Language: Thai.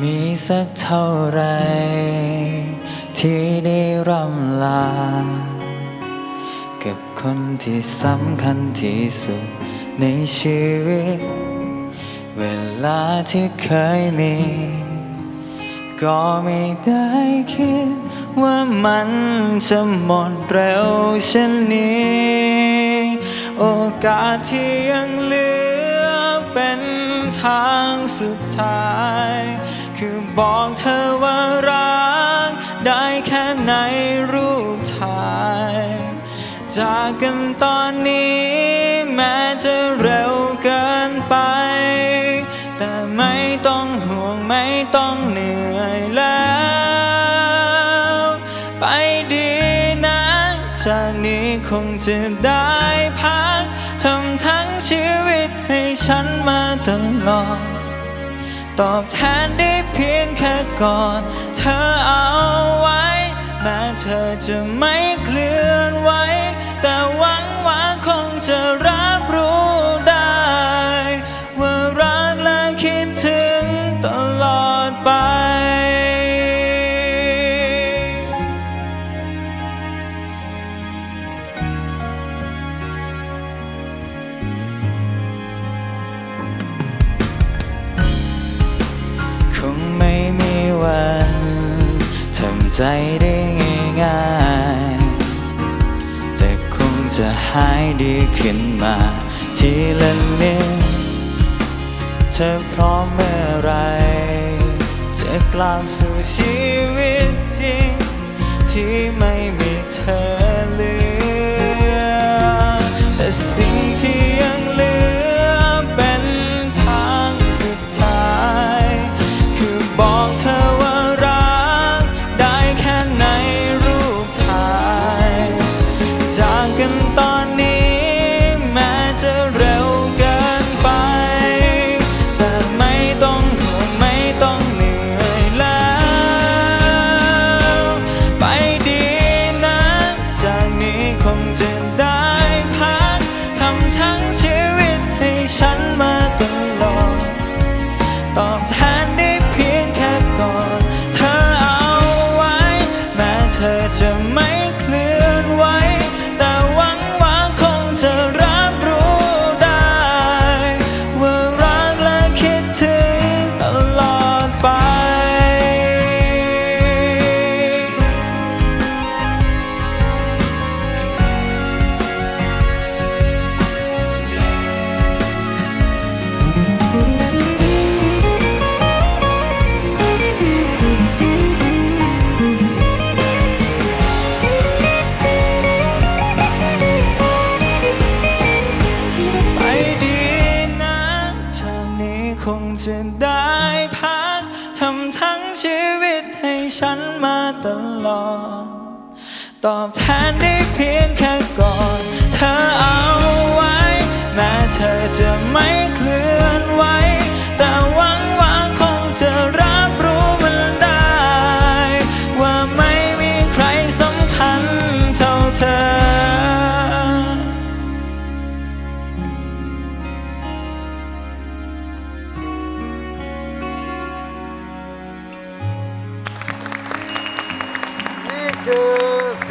มีสักเท่าไร ที่ได้ร่ำลา กับคนที่สำคัญที่สุดในชีวิต เวลาที่เคยมี ก็ไม่ได้คิดว่ามันจะหมดเร็วเช่นนี้ โอกาสที่ยังเหลือเป็นทางสุดท้าย คือบอกเธอว่ารัก ได้แค่ในรูปถ่าย จากกันตอนนี้แม้จะเร็วเกินไป แต่ไม่ต้องห่วงไม่ต้องเหนื่อย จะได้พักทำทั้งชีวิตให้ฉันมาตลอด ตอบแทนได้เพียงแค่กอดเธอเอาไว้ แม้เธอจะไม่ ใจได้ง่ายๆแต่คงจะหายดีขึ้นมาทีละนิดเธอพร้อมเมื่อไรจะกลับสู่ชีวิตจริงที่ไม่มี นี้ค จะได้พักทำทั้งชีวิตให้ฉันมาตลอด ตอบแทนได้เพียงแค่ก่อน เธอเอาไว้ แม้เธอจะไม่